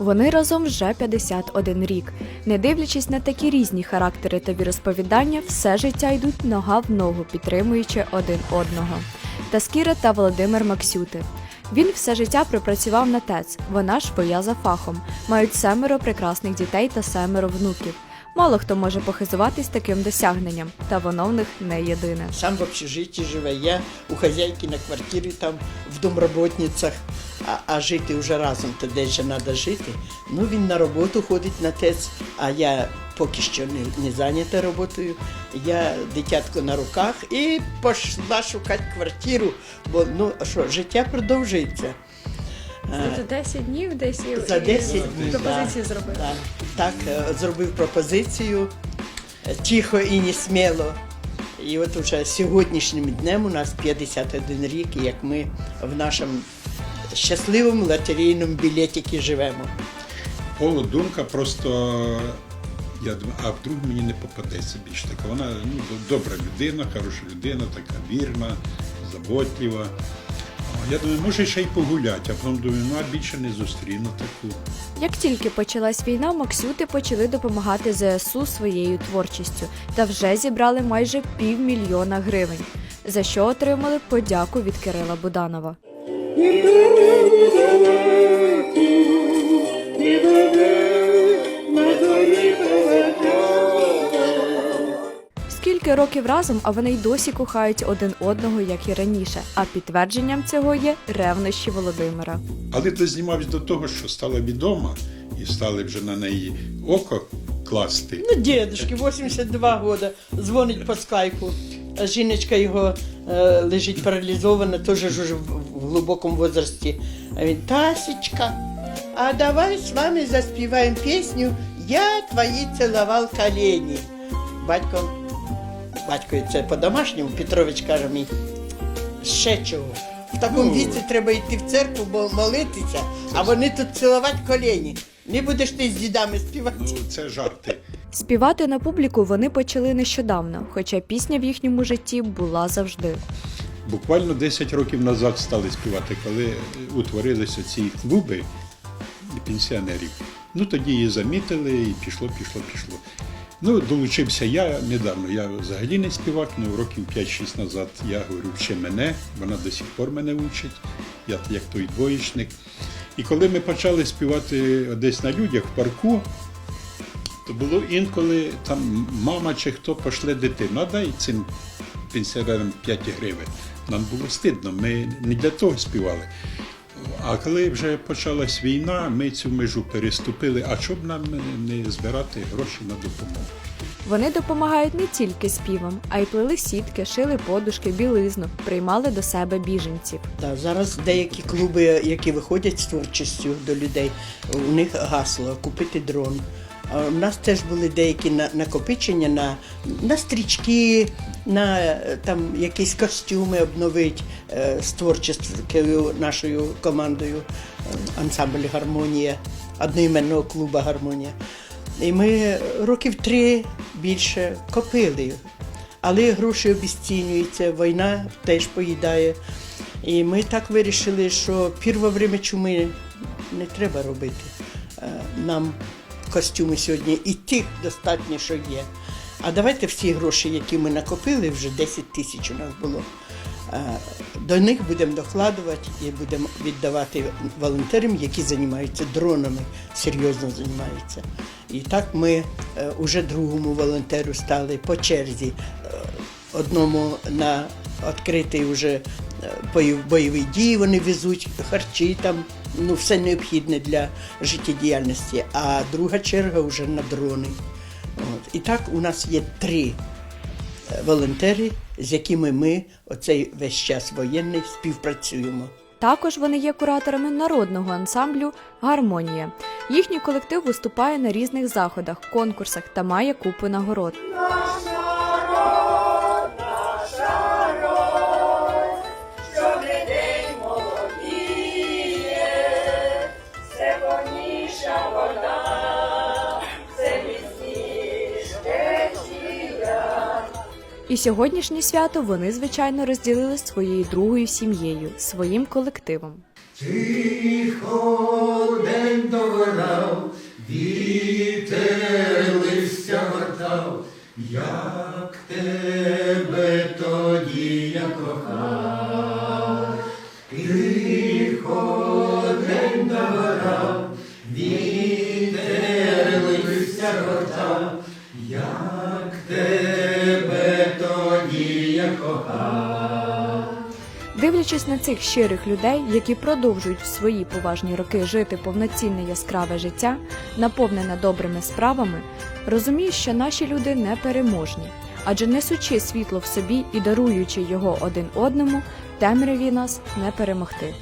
Вони разом вже 51 рік. Не дивлячись на такі різні характери та віросповідання, все життя йдуть нога в ногу, підтримуючи один одного. Таскіра та Володимир Максюти. Він все життя пропрацював на ТЕЦ, вона ж воя за фахом. Мають семеро прекрасних дітей та семеро внуків. Мало хто може похизуватись таким досягненням, та воно в них не єдине. Сам в общежитии живе, я у хозяйки на квартирі там в домработницях, а, а жити вже разом, то десь же треба жити. Ну він на роботу ходить на ТЕЦ, а я поки що не, не зайнята роботою. Я дитятко на руках і пішла шукати квартиру, бо ну що, життя продовжується. Е, За 10 днів десь і За і днів. пропозицію да, зробив. да. Так, е, зробив пропозицію е, тихо і не сміло. І от уже сьогоднішнім днем у нас 51 рік, як ми в нашому щасливому лотерейному білетіки живемо. Оло думка просто. Я думаю, а вдруг мені не попадеться більш така. Вона ну, добра людина, хороша людина, така вірна, заботлива. Я думаю, може ще й погуляти, а потім думаю, ну а більше не зустріну таку. Як тільки почалась війна, Максюти почали допомагати ЗСУ своєю творчістю та вже зібрали майже півмільйона гривень, за що отримали подяку від Кирила Буданова. Скільки років разом, а вони й досі кохають один одного, як і раніше. А підтвердженням цього є ревнощі Володимира. Але ти знімався до того, що стала відома, і стали вже на неї око класти. Ну, дідушки, 82 роки, дзвонить по скайпу. А жіночка його е, лежить паралізована, теж уже в, в глибокому возрасті. А він, Тасечка, а давай з вами заспіваємо пісню Я твої цілував колені. Батько, батько це по-домашньому, Петрович каже мені, ще чого. В такому Ну. віці треба йти в церкву, бо молитися, а вони тут цілувати колені. Не будеш ти з дідами співати. Ну, це жарти. Співати на публіку вони почали нещодавно, хоча пісня в їхньому житті була завжди. Буквально 10 років назад стали співати, коли утворилися ці клуби пенсіонерів. Ну тоді її замітили і пішло, пішло, пішло. Ну, долучився я недавно. Я взагалі не співак, ну років 5-6 назад я говорю, вчи мене, вона до сих пор мене учить, я як той двоєчник. І коли ми почали співати десь на людях в парку, то було інколи там мама чи хто пошле дитину, а дай цим пенсіонерам 5 гривень. Нам було стидно, ми не для того співали. А коли вже почалась війна, ми цю межу переступили, а щоб нам не збирати гроші на допомогу. Вони допомагають не тільки співом, а й плели сітки, шили подушки, білизну, приймали до себе біженців. Да, зараз деякі клуби, які виходять з творчістю до людей, у них гасло купити дрон. У нас теж були деякі накопичення на, на стрічки, на е, там якісь костюми обновити е, з творчістю нашою командою е, ансамбль Гармонія, одноіменного клубу Гармонія. І ми років три більше копили. Але гроші обіцінюються, війна теж поїдає. І ми так вирішили, що перше время чуми не треба робити. Нам костюми сьогодні і тих достатньо, що є. А давайте всі гроші, які ми накопили, вже 10 тисяч у нас було. е, До них будемо докладувати і будемо віддавати волонтерам, які займаються дронами, серйозно займаються. І так ми е, уже другому волонтеру стали по черзі. Е, Одному на відкритий вже е, бойові дії вони везуть харчі там, ну все необхідне для життєдіяльності. А друга черга вже на дрони. От. І так у нас є три е, волонтери, з якими ми оцей весь час воєнний співпрацюємо. Також вони є кураторами народного ансамблю Гармонія. Їхній колектив виступає на різних заходах, конкурсах та має купу нагород. І сьогоднішнє свято вони, звичайно, розділили з своєю другою сім'єю, своїм колективом. Тихо день догорав, вітер листя гортав, як тебе тоді я кохав. Тихо день догорав, вітер листя гортав, як тебе до кохав. Дивлячись на цих щирих людей, які продовжують в свої поважні роки жити повноцінне яскраве життя, наповнене добрими справами, розумію, що наші люди непереможні, адже несучи світло в собі і даруючи його один одному, темряві нас не перемогти.